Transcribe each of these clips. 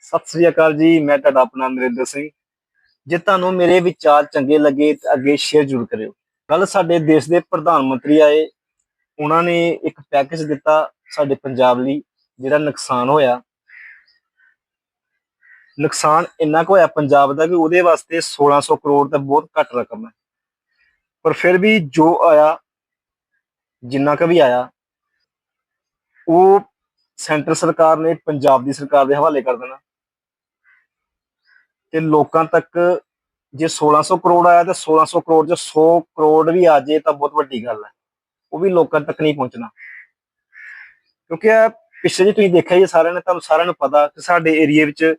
ਸਤਿ ਸ੍ਰੀ ਅਕਾਲ ਜੀ, ਮੈਂ ਤੁਹਾਡਾ ਆਪਣਾ ਨਰਿੰਦਰ ਸਿੰਘ। ਜੇ ਤੁਹਾਨੂੰ ਮੇਰੇ ਵਿਚਾਰ ਚੰਗੇ ਲੱਗੇ ਤਾਂ ਅੱਗੇ ਸ਼ੇਅਰ ਜ਼ਰੂਰ ਕਰਿਓ। ਕੱਲ ਸਾਡੇ ਦੇਸ਼ ਦੇ ਪ੍ਰਧਾਨ ਮੰਤਰੀ ਆਏ। ਉਹਨਾਂ ਨੇ ਇੱਕ ਪੈਕੇਜ ਦਿੱਤਾ ਸਾਡੇ ਪੰਜਾਬ ਲਈ, ਜਿਹੜਾ ਨੁਕਸਾਨ ਹੋਇਆ। ਨੁਕਸਾਨ ਇੰਨਾ ਕੁ ਹੋਇਆ ਪੰਜਾਬ ਦਾ ਕਿ ਉਹਦੇ ਵਾਸਤੇ 1600 ਕਰੋੜ ਤਾਂ ਬਹੁਤ ਘੱਟ ਰਕਮ ਹੈ। ਪਰ ਫਿਰ ਵੀ ਜੋ ਆਇਆ, ਜਿੰਨਾ ਕੁ ਵੀ ਆਇਆ, ਉਹ ਸੈਂਟਰ ਸਰਕਾਰ ਨੇ ਪੰਜਾਬ ਦੀ ਸਰਕਾਰ ਦੇ ਹਵਾਲੇ ਕਰ ਦੇਣਾ। ਤੇ ਲੋਕਾਂ ਤੱਕ ਜੇ 1600 ਕਰੋੜ ਆਇਆ ਤਾਂ 1600 ਕਰੋੜ ਚ 100 ਕਰੋੜ ਵੀ ਆ ਜੇ ਤਾਂ ਬਹੁਤ ਵੱਡੀ ਗੱਲ ਹੈ। ਉਹ ਵੀ ਲੋਕਾਂ ਤੱਕ ਨਹੀਂ ਪਹੁੰਚਣਾ। ਕਿਉਂਕਿ ਇਹ ਪਿੱਛੇ ਜੇ ਤੁਸੀਂ ਦੇਖਿਆ ਜੀ ਸਾਰਿਆਂ ਨੇ, ਤੁਹਾਨੂੰ ਸਾਰਿਆਂ ਨੂੰ ਪਤਾ ਕਿ ਸਾਡੇ ਏਰੀਆ ਵਿੱਚ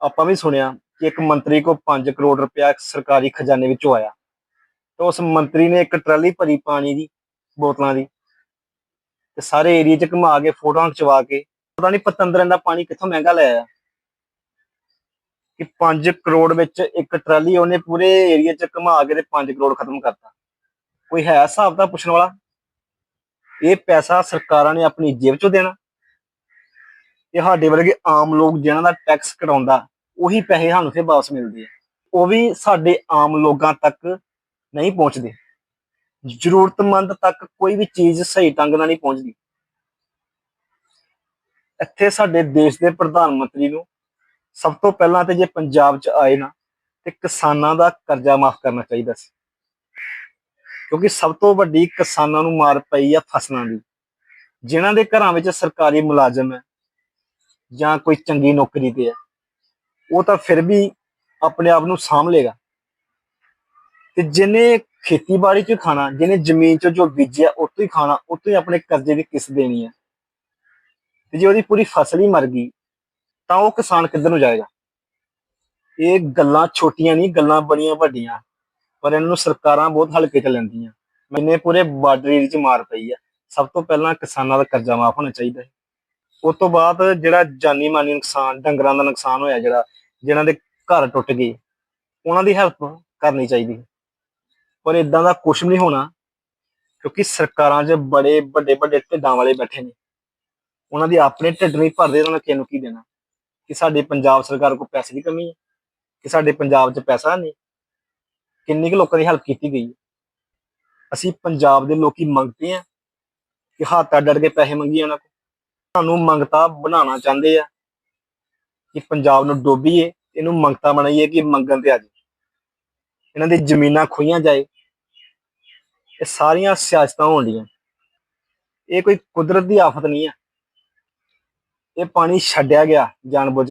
ਆਪਾਂ ਵੀ ਸੁਣਿਆ ਕਿ ਇੱਕ ਮੰਤਰੀ ਕੋ 5 ਕਰੋੜ ਰੁਪਇਆ ਸਰਕਾਰੀ ਖਜ਼ਾਨੇ ਵਿੱਚੋਂ ਆਇਆ। ਤੇ ਉਸ ਮੰਤਰੀ ਨੇ ਇੱਕ ਟਰਾਲੀ ਭਰੀ ਪਾਣੀ ਦੀ, ਬੋਤਲਾਂ ਦੀ, ਤੇ ਸਾਰੇ ਏਰੀਆ 'ਚ ਘੁਮਾ ਕੇ, ਫੋਟੋਆਂ ਖਿਚਵਾ ਕੇ, ਪਤਾ ਨਹੀਂ ਪਤੰਦਰਾਂ ਦਾ ਪਾਣੀ ਕਿੱਥੋਂ ਮਹਿੰਗਾ ਲੈ ਕਿ 5 ਕਰੋੜ ਵਿੱਚ ਇੱਕ ਟਰਾਲੀ ਉਹਨੇ ਪੂਰੇ ਏਰੀਆ 'ਚ ਘੁਮਾ ਕੇ ਤੇ 5 ਕਰੋੜ ਖਤਮ ਕਰਤਾ। ਕੋਈ ਹੈ ਹਿਸਾਬ ਦਾ ਪੁੱਛਣ ਵਾਲਾ? ਇਹ ਪੈਸਾ ਸਰਕਾਰਾਂ ਨੇ ਆਪਣੀ ਜੇਬ 'ਚੋਂ ਦੇਣਾ। ਇਹ ਸਾਡੇ ਵਰਗੇ ਆਮ ਲੋਕ ਜਿਨ੍ਹਾਂ ਦਾ ਟੈਕਸ ਕਟਾਉਂਦਾ ਉਹੀ ਪੈਸੇ ਸਾਨੂੰ ਫਿਰ ਵਾਪਸ ਮਿਲਦੇ ਆ। ਉਹ ਵੀ ਸਾਡੇ ਆਮ ਲੋਕਾਂ ਤੱਕ ਨਹੀਂ ਪਹੁੰਚਦੇ। ਜ਼ਰੂਰਤਮੰਦ ਤੱਕ ਕੋਈ ਵੀ ਚੀਜ਼ ਸਹੀ ਢੰਗ ਨਾਲ ਨਹੀਂ ਪਹੁੰਚਦੀ। ਇੱਥੇ ਸਾਡੇ ਦੇਸ਼ ਦੇ ਪ੍ਰਧਾਨ ਮੰਤਰੀ ਨੂੰ ਸਭ ਤੋਂ ਪਹਿਲਾਂ ਤੇ ਜੇ ਪੰਜਾਬ 'ਚ ਆਏ ਨਾ, ਤੇ ਕਿਸਾਨਾਂ ਦਾ ਕਰਜ਼ਾ ਮਾਫ ਕਰਨਾ ਚਾਹੀਦਾ ਸੀ। ਕਿਉਂਕਿ ਸਭ ਤੋਂ ਵੱਡੀ ਕਿਸਾਨਾਂ ਨੂੰ ਮਾਰ ਪਈ ਆ ਫਸਲਾਂ ਦੀ। ਜਿਨ੍ਹਾਂ ਦੇ ਘਰਾਂ ਵਿੱਚ ਸਰਕਾਰੀ ਮੁਲਾਜ਼ਮ ਹੈ, ਜਾਂ ਕੋਈ ਚੰਗੀ ਨੌਕਰੀ ਤੇ ਹੈ, ਉਹ ਤਾਂ ਫਿਰ ਵੀ ਆਪਣੇ ਆਪ ਨੂੰ ਸਾਂਭ ਲੇਗਾ ਤੇ ਜਿਹਨੇ ਖੇਤੀਬਾੜੀ 'ਚ ਖਾਣਾ, ਜਿਹਨੇ ਜ਼ਮੀਨ 'ਚ ਜੋ ਬੀਜਿਆ, ਉਹ ਤੋਂ ਹੀ ਖਾਣਾ, ਉਹ ਤੋਂ ਹੀ ਆਪਣੇ ਕਰਜ਼ੇ ਦੀ ਕਿਸ਼ਤ ਦੇਣੀ ਹੈ। ਤੇ ਜੇ ਉਹਦੀ ਪੂਰੀ ਫਸਲ ਹੀ ਮਰ ਗਈ ਤਾਂ ਉਹ ਕਿਸਾਨ ਕਿੱਧਰ ਨੂੰ ਜਾਏਗਾ? ਇਹ ਗੱਲਾਂ ਛੋਟੀਆਂ ਨਹੀਂ, ਗੱਲਾਂ ਬੜੀਆਂ ਵੱਡੀਆਂ। ਪਰ ਇਹਨਾਂ ਨੂੰ ਸਰਕਾਰਾਂ ਬਹੁਤ ਹਲਕੇ ਚ ਲੈਂਦੀਆਂ। ਮੈਨੇ ਪੂਰੇ ਬਾਰਡਰ ਏਰੀਆ 'ਚ ਮਾਰ ਪਈ ਆ। ਸਭ ਤੋਂ ਪਹਿਲਾਂ ਕਿਸਾਨਾਂ ਦਾ ਕਰਜ਼ਾ ਮਾਫ ਹੋਣਾ ਚਾਹੀਦਾ ਹੈ। ਉਸ ਤੋਂ ਬਾਅਦ ਜਿਹੜਾ ਜਾਨੀ ਮਾਨੀ ਨੁਕਸਾਨ, ਡੰਗਰਾਂ ਦਾ ਨੁਕਸਾਨ ਹੋਇਆ ਜਿਹੜਾ, ਜਿਨ੍ਹਾਂ ਦੇ ਘਰ ਟੁੱਟ ਗਏ, ਉਹਨਾਂ ਦੀ ਹੈਲਪ ਕਰਨੀ ਚਾਹੀਦੀ ਪਰ ਇਦਾਂ ਦਾ ਕੁਝ ਨਹੀਂ ਹੋਣਾ, ਕਿਉਂਕਿ ਸਰਕਾਰਾਂ 'ਚ ਬੜੇ ਵੱਡੇ ਵੱਡੇ ਢਿੱਡਾਂ ਵਾਲੇ ਬੈਠੇ ਨੇ। ਉਹਨਾਂ ਦੀ ਆਪਣੇ ਢਿੱਡ ਨਹੀਂ ਭਰਦੇ, ਉਹਨਾਂ ਨੇ ਕਿਹਨੂੰ ਕੀ ਦੇਣਾ। ਕਿ ਸਾਡੇ ਪੰਜਾਬ ਸਰਕਾਰ ਕੋਲ ਪੈਸੇ ਦੀ ਕਮੀ ਹੈ, ਕਿ ਸਾਡੇ ਪੰਜਾਬ 'ਚ ਪੈਸਾ ਨਹੀਂ, ਕਿੰਨੇ ਕੁ ਲੋਕਾਂ ਦੀ ਹੈਲਪ ਕੀਤੀ ਗਈ ਹੈ। ਅਸੀਂ ਪੰਜਾਬ ਦੇ ਲੋਕੀ ਮੰਗਦੇ ਆ ਕਿ ਹੱਥ ਅੱਡ ਅੱਡ ਕੇ ਪੈਸੇ ਮੰਗੀ ਉਹਨਾਂ ਕੋਲ। ਸਾਨੂੰ ਮੰਗਤਾ ਬਣਾਉਣਾ ਚਾਹੁੰਦੇ ਆ ਕਿ ਪੰਜਾਬ ਨੂੰ ਡੋਬੀਏ, ਇਹਨੂੰ ਮੰਗਤਾ ਬਣਾਈਏ ਕਿ ਮੰਗਣ ਤੇ ਆ ਜਾਏ ਇਹਨਾਂ ਦੀ ਜ਼ਮੀਨਾਂ ਖੋਈਆਂ ਜਾਏ, ਇਹ ਸਾਰੀਆਂ ਸਿਆਸਤਾਂ ਹੋਣੀਆਂ ਇਹ ਕੋਈ ਕੁਦਰਤ ਦੀ ਆਫਤ ਨਹੀਂ ਹੈ ਇਹ ਪਾਣੀ ਛੱਡਿਆ ਗਿਆ ਜਾਣਬੁੱਝ